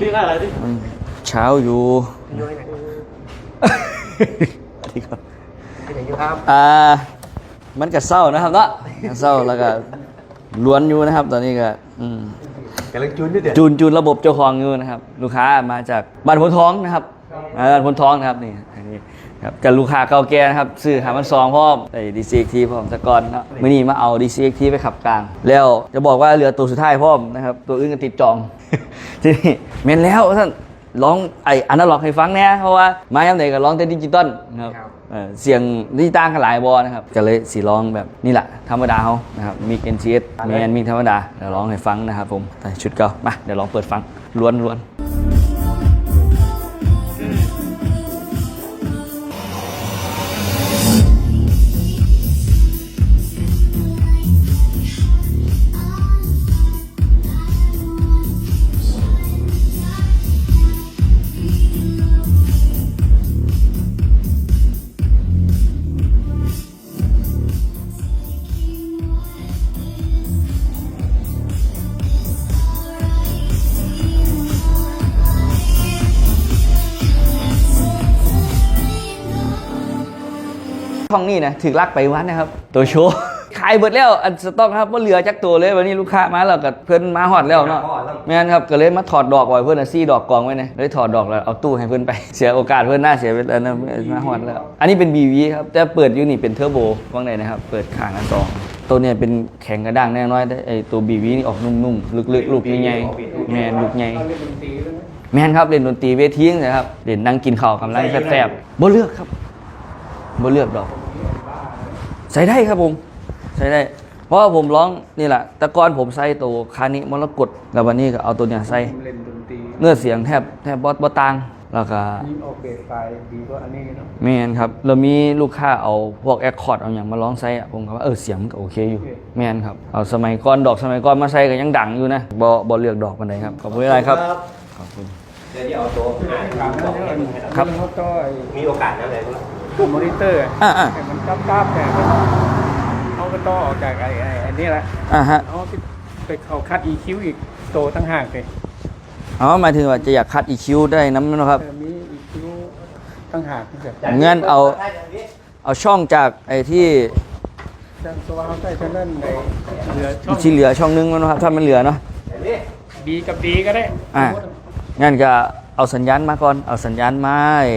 เรียกอะไรดิมันเช้าอยู่สวัสดีครับที่ไหนอยู่ครับอ่ามันก็เศร้านะครับเนาะเศร้าแล้วก็ล้วนอยู่นะครับ ตอนนี้ก็อืมกำลังจูนด้วยเดี๋ยวจูนจูนระบบเจ้าของอยู่นะครับ ลูกค้ามาจากบ้านพนท้องนะครับมาบ้านพนท้องนะครับนี่อันนี้ ครับกับลูกค้าเก่าแก่นะครับซื้อหามันซองพร้อมไอ้ดีซีเอ็กทีพร้อมแตะกอนเนาะมื่อนี้มาเอาดีซีเอ็กทีไปขับกลาง แล้วจะบอกว่าเหลือตัวสุดท้ายพร้อมนะครับตัวอื่นก็ติดจองทีนี้เมนแล้วท่านร้องไอ้อนาล็อกให้ฟังแน่เพราะว่ามาย้ำไหนก็ร้องแต่ดิจิตอลนะครับเอ่อเสียงดิจิตางกันหลายบอนะครับก็เลยสีร้องแบบนี่แหละธรรมดาเขานะครับมีเอ็นซีเอสแมนมีธรรมดาเดี๋ยวร้องให้ฟังนะครับผมแต่ชุดเก่ามาเดี๋ยวลองเปิดฟังล้วนล้วน ห้องนี้นะถึกลักไปวัดนะครับ ตัวโชว์ขายเบิดแล้วอันสต็อกครับว่าเหลือจักตัวเลยวันนี้ลูกค้ามาแล้วกับเพื่อนมาหอดแล้วเนาะแม่นครับก็เลยมาถอดดอกไว้เพื่อนเอาซี่ดอกกองไว้เนี่ยเลยถอดดอกแล้วเอาตู้ให้เพื่อนไป เสียโอกาสเพื่อนหน้าเสียไปแล้วนะมาหอดแล้ว อันนี้เป็น BV ครับแต่เปิดอยู่นี่เป็นเทอร์โบว่างไหนนะครับ เปิดข้างอันสองตัวเนี่ยเป็นแข็งกระด้างแน่น้อยแต่ไอตัว BV นี่ออกนุ่มๆลึกๆลูกใหญ่ๆแมนลูกใหญ่แม่นครับเล่นดนตรีเวทีนะครับเล่นนั่งกินข้าวกำลังแซ่บๆบ่เลือกครับ บ่เลือกดอก ใส่ได้ครับผม ใส่ได้ เพราะว่าผมร้องนี่แหละแต่ก่อนผมใส่ตัวคานิมรกตแล้ววันนี้ก็เอาตัวเนี้ยใส่เล่นดนตรีเนื้อเสียงแทบแทบบอสบอต่างแล้วก็ยิ่งออกเบสไฟล์ดีกว่าอันนี้เนาะแม่นครับเรามีลูกค้าเอาพวกแอคคอร์ดเอาอย่างมาร้องใส่อะผมก็ว่าเออเสียงมันก็โอเคอยู่แม่นครับเอาสมัยก่อนดอกสมัยก่อนมาใส่ก็ยังดังอยู่นะบ่บ่เลือกดอกปานใดครับขอบคุณอะไรครับขอบคุณเดี๋ยวที่เอาตัวถามแล้วเนี่ยครับเขาต่อไอ้มีโอกาสนะอะไรบ้างตัว มอนิเตอร์อ่าอ่าไอ้มันกราบๆแต่เขาก็ต่อออกจากไอ้ไอ้ไอ้นี่แหละอ่าฮะเขาไปไปเขาคัด EQ อีกโตตั้งห่างเลยอ๋อหมายถึงว่าจะอยากคัด EQ ได้น้ำนะครับเออมี EQ ตั้งห่างที่แบบงั้นเอาเอาช่องจากไอ้ที่จังตัวเขาใส่เท่านั้นในเหลือช่องที่เหลือช่องนึงแล้วนะครับ ถ้ามันเหลือเนาะดีกับดีก็ได้อะงั้นก็เอาสัญญาณมาก่อน เอาสัญญาณมาไอ้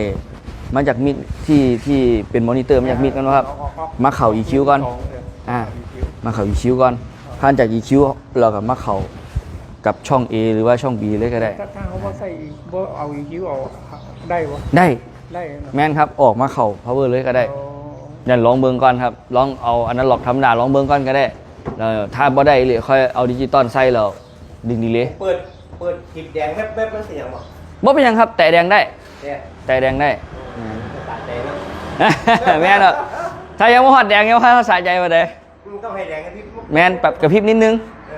มาจากมิกที่ที่เป็นมอนิเตอร์มาจากมิกกันนะครับ มาเข่า EQ ก่อนสงเอ่า EQ มาเข่า EQ ก่อนผ่านจาก EQ เราก็มาเข่ากับช่อง A หรือว่าช่อง B เลยก็ได้ ถ้าถ้าเขาว่าใส่บ่เอา EQ เอาได้วะได้ได้เนาะแม่นครับออกมาเข่า power เลยก็ได้เอาอย่าลองเบิ่งก่อนครับลองเอาอันนั้นหลอกธรรมดาลองเบิ่งก่อนก็ได้แล้วถ้าบ่ได้เลยค่อยเอาดิจิตอลใส่แล้วดึงดีเลยเปิดเปิดคลิปแดงแวบๆมันเสียงบอกบ่เป็นหยังครับ แต่แดงได้เนี่ยแต่แดงได้ตาแดงนะ แม่นเนาะถ้ายังไม่หอดแดงยังไม่ให้สะใจมาเลยมึงต้องให้แดงให้พี่แม่นปรับกระพริบนิดนึง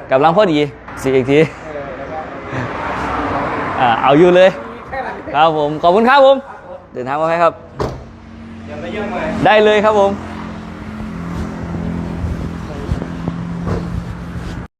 กับลังพอดีสีอีกทีเออแล้วก็อ่าเอาอยู่เลย แค่นั้นครับผม ขอบคุณครับผม เดินทางมาให้ครับ อย่าไปเยอะมาได้เลยครับผม